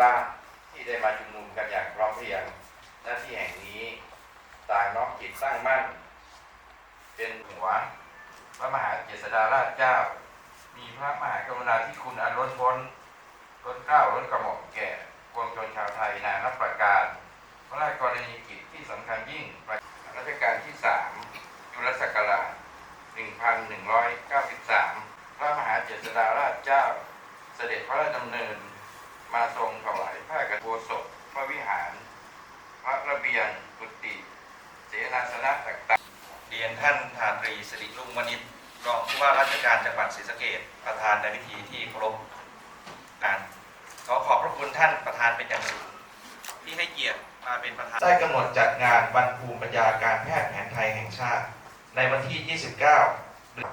บ้านที่ได้มาชุมนุมกันอย่างพร้อมเพรียงหน้าที่แห่งนี้ต่างน้อมจิตตั้งมั่น เป็นหัวพระมหาเจษฎาราชเจ้า มีพระมหากรุณาธิคุณอันล้นพ้นล้นเกล้าล้นกระหม่อมแก่ปวงชนชาวไทยนานับประการ พระราชกรณียกิจที่สำคัญยิ่งรัชกาลที่3จุลศักราช1193 พระมหาเจษฎาราชเจ้า เสด็จพระราชดำเนิน มาทรงถวายผ้ากฐโบสถพระวิหาร พระระเบียงกุฏิเสนาสนะต่างๆเรียนท่านทานตรีสิริรุ่งวณิชรองผู้ว่าราชการจังหวัดศรีสะเกษประธานในพิธีที่เคารพการขอขอบพระคุณท่านประธานเป็นอย่างสูงที่ให้เกียรติมาเป็นประธานได้กำหนดจัดงานวันภูมิปัญญาการแพทย์แผนไทยแห่งชาติ ในวันที่ 29เดือน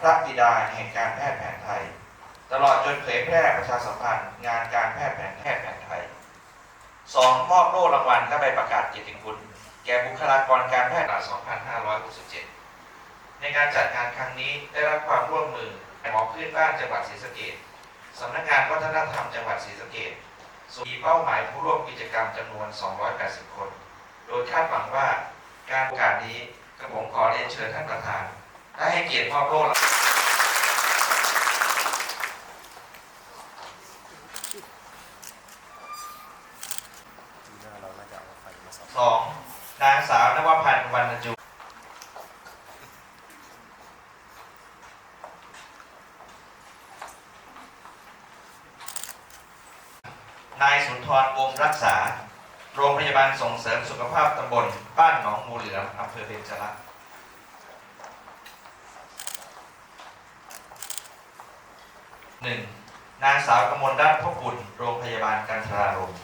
พระบิดาแห่งการแพทย์แผนไทย ตลอดจนเผยแพร่ประชาสัมพันธ์ งานการแพทย์แผนแพทย์แผนไทย 2. มอบโล่รางวัลและใบประกาศเกียรติคุณ แก่บุคลากรการแพทย์2567 ในการจัดงานครั้งนี้ได้รับความร่วมมือหมอพื้นบ้านจังหวัดศรีสะเกษสำนักงานวัฒนธรรมจังหวัดศรีสะเกษส่วนมีเป้าหมายผู้ร่วมกิจกรรมจำนวน 280 คน โดยคาดหวังว่าการโอกาสนี้กระผมขอเรียนเชิญท่านประธาน ได้ให้เกียรติมอบโล่ สองนางสาวนวพันธ์วรรณจุนายสุนทรวงรักษา โรงพยาบาลส่งเสริมสุขภาพตำบล บ้านหนองมูเหลือมอำเภอเบญจรักษ์หนึ่งนางสาวกมลรัตน์พกบุญโรงพยาบาลกันทรารมณ์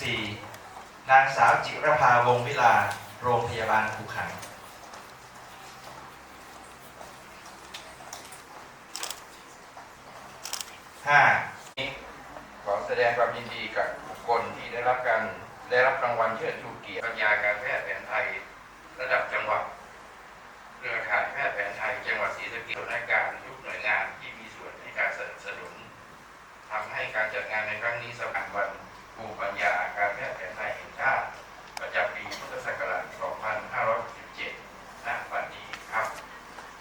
สี่ นางสาวจิรภาวงวิลา โรงพยาบาลภูขันห้าขอแสดงความยินดีกับบุคคลที่ได้รับการได้รับรางวัลเชิดชูเกียรติปัญญาการแพทย์แผนไทย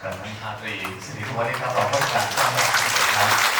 กับนันทาตรีสิริวัฒน์ครับรองผู้กาครับ